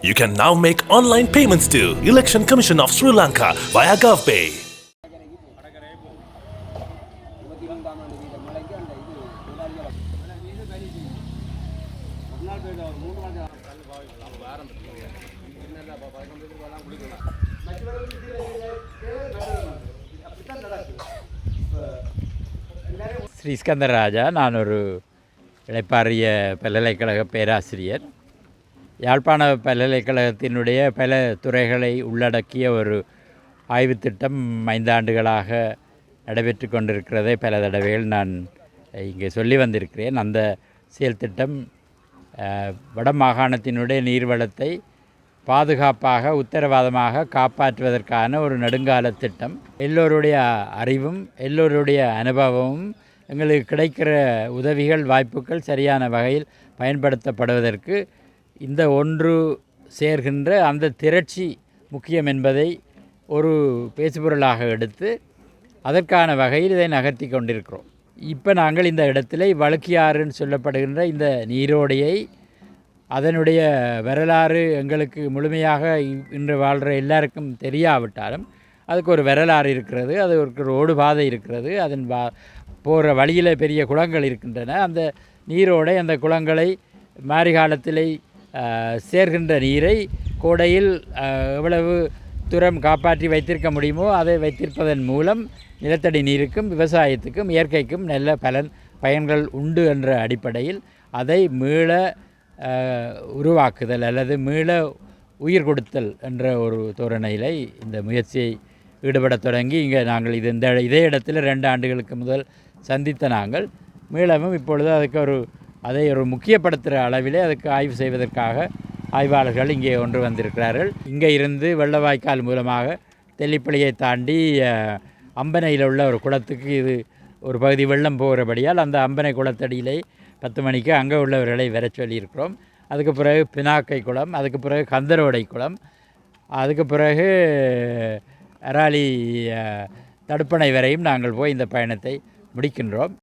You can now make online payments to Election Commission of Sri Lanka via GovPay. இருபத்தி ஸ்ரீ ஸ்கந்தராஜா நான் ஒரு இளைப்பாறிய பல்கலைக்கழக பேராசிரியர் யாழ்ப்பாண பல்கலைக்கழகத்தினுடைய பல துறைகளை உள்ளடக்கிய ஒரு ஆய்வுத் திட்டம் ஐந்து நடைபெற்று கொண்டிருக்கிறதை பல தடவைகள் நான் இங்கே சொல்லி வந்திருக்கிறேன். அந்த செயல் திட்டம் வட மாகாணத்தினுடைய நீர்வளத்தை பாதுகாப்பாக உத்தரவாதமாக காப்பாற்றுவதற்கான ஒரு நெடுங்கால திட்டம். எல்லோருடைய அறிவும் எல்லோருடைய அனுபவமும் எங்களுக்கு கிடைக்கிற உதவிகள் வாய்ப்புகள் சரியான வகையில் பயன்படுத்தப்படுவதற்கு இந்த ஒன்று சேர்கின்ற அந்த திரட்சி முக்கியம் என்பதை ஒரு பேசுபொருளாக எடுத்து அதற்கான வகையில் இதை நகர்த்தி கொண்டிருக்கிறோம். இப்போ நாங்கள் இந்த இடத்துல வழுக்கியாறுன்னு சொல்லப்படுகின்ற இந்த நீரோடையை அதனுடைய வரலாறு எங்களுக்கு முழுமையாக இன்று வாழ்கிற எல்லாருக்கும் தெரியாவிட்டாலும் அதுக்கு ஒரு வரலாறு இருக்கிறது அது ஒரு ரோடு பாதை இருக்கிறது அதன் பா போகிற வழியில் பெரிய குளங்கள் இருக்கின்றன. அந்த நீரோடை அந்த குளங்களை மாரி காலத்திலே சேர்கின்ற நீரை கோடையில் எவ்வளவு தூரம் காப்பாற்றி வைத்திருக்க முடியுமோ அதை வைத்திருப்பதன் மூலம் நிலத்தடி நீருக்கும் விவசாயத்துக்கும் இயற்கைக்கும் நல்ல பலன் பயன்கள் உண்டு என்ற அடிப்படையில் அதை மீள உருவாக்குதல் அல்லது மீள உயிர் கொடுத்தல் என்ற ஒரு தோரணையில் இந்த முயற்சியை ஈடுபடத் தொடங்கி இங்கே நாங்கள் இது இந்த இதே இடத்துல ரெண்டு ஆண்டுகளுக்கு முதல் சந்தித்த நாங்கள். மீளவும் இப்பொழுது அதுக்கு ஒரு அதை ஒரு முக்கியப்படுத்துகிற அளவிலே அதுக்கு ஆய்வு செய்வதற்காக ஆய்வாளர்கள் இங்கே ஒன்று வந்திருக்கிறார்கள். இங்கே இருந்து வெள்ளவாய்க்கால் மூலமாக தெல்லிப்பள்ளியை தாண்டி அம்பனையில் உள்ள ஒரு குளத்துக்கு இது ஒரு பகுதி வெள்ளம் போகிறபடியால் அந்த அம்பனை குளத்தடியிலே பத்து மணிக்கு அங்கே உள்ளவர்களை வர சொல்லியிருக்கிறோம். அதுக்கு பிறகு பினாக்கை குளம் அதுக்கு பிறகு கந்தரோடை குளம் அதுக்கு பிறகு அராலி தடுப்பணை வரையும் நாங்கள் போய் இந்த பயணத்தை முடிக்கின்றோம்.